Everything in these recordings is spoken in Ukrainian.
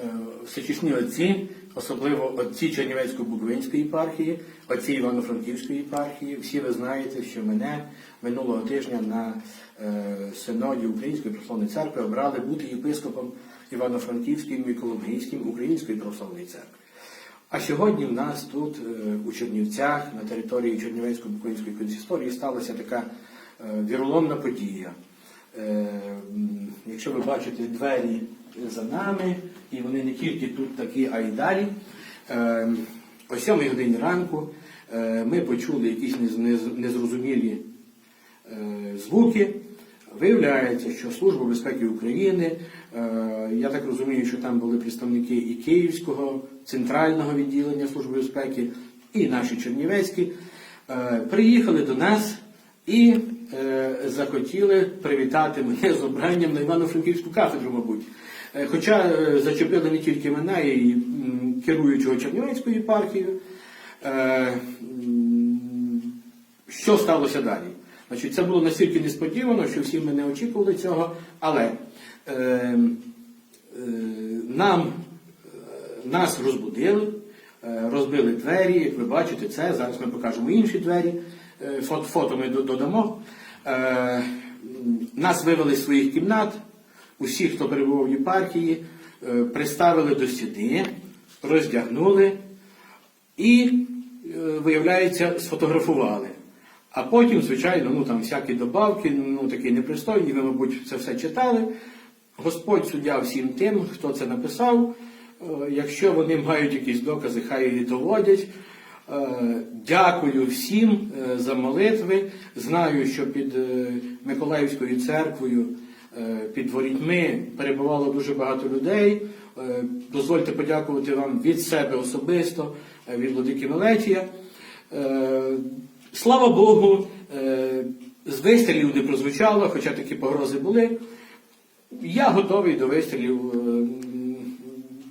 е, всечесні отці, особливо отці Чернівецько-Буковинської єпархії, отці Івано-Франківської єпархії. Всі ви знаєте, що мене минулого тижня на е, синоді Української православної церкви обрали бути єпископом Івано-Франківським і Коломийським Української православної церкви. А сьогодні в нас тут, е, у Чернівцях, на території Чернівецько-Буковинської консисторії, сталася така віроломна подія. Якщо ви бачите двері за нами, і вони не тільки тут такі, а й далі. е, О 7 годині ранку е, ми почули якісь нез- нез- незрозумілі е, звуки. Виявляється, що Служба безпеки України, е, я так розумію, що там були представники і Київського центрального відділення Служби безпеки, і наші Чернівецькі, приїхали до нас і захотіли привітати мене з обранням на Івано-Франківську кафедру, мабуть. Е, Хоча е, зачепили не тільки мене, і керуючого Чернівецькою єпархією. Е, Що сталося далі? Значить, це було настільки несподівано, що всі ми не очікували цього, але е, е, нам, е, нас розбудили, е, розбили двері, як ви бачите, це. Зараз ми покажемо інші двері, е, фото ми додамо. Е, нас вивели з своїх кімнат, усіх, хто перебував в єпархії, е, приставили до стіни, роздягнули і, е, виявляється, сфотографували. А потім, звичайно, ну там всякі добавки, ну такі непристойні, ви, мабуть, це все читали. Господь суддя всім тим, хто це написав. Е, Якщо вони мають якісь докази, хай її доводять. Е, Дякую всім е, за молитви. Знаю, що під е, Миколаївською церквою, під ворітьми перебувало дуже багато людей. Дозвольте подякувати вам від себе особисто, від Владики Мелетія. Слава Богу, з вистрілів не прозвучало, хоча такі погрози були. Я готовий до вистрілів.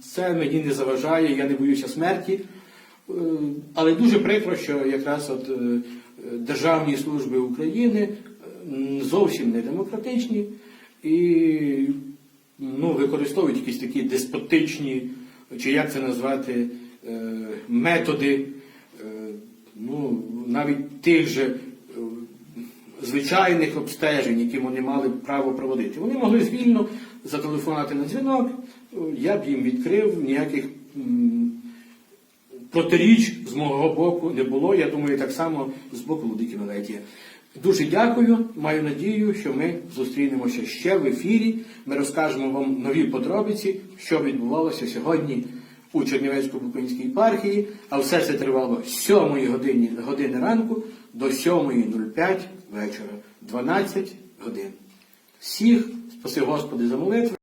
Це мені не заважає, я не боюся смерті. Е, Але дуже прикро, що якраз от е, державні служби України е, зовсім не демократичні і ну, використовують якісь такі деспотичні, чи як це назвати, методи, ну, навіть тих же звичайних обстежень, які вони мали право проводити. Вони могли вільно зателефонувати на дзвінок, я б їм відкрив, ніяких протиріч з мого боку не було. Я думаю, так само з боку Лудики Мелетія. Дуже дякую. Маю надію, що ми зустрінемося ще в ефірі. Ми розкажемо вам нові подробиці, що відбувалося сьогодні у Чернівецько-Буковинській єпархії, а все це тривало з 7 години, години ранку до 7.05 вечора, 12 годин. Всіх спаси Господи за молитви.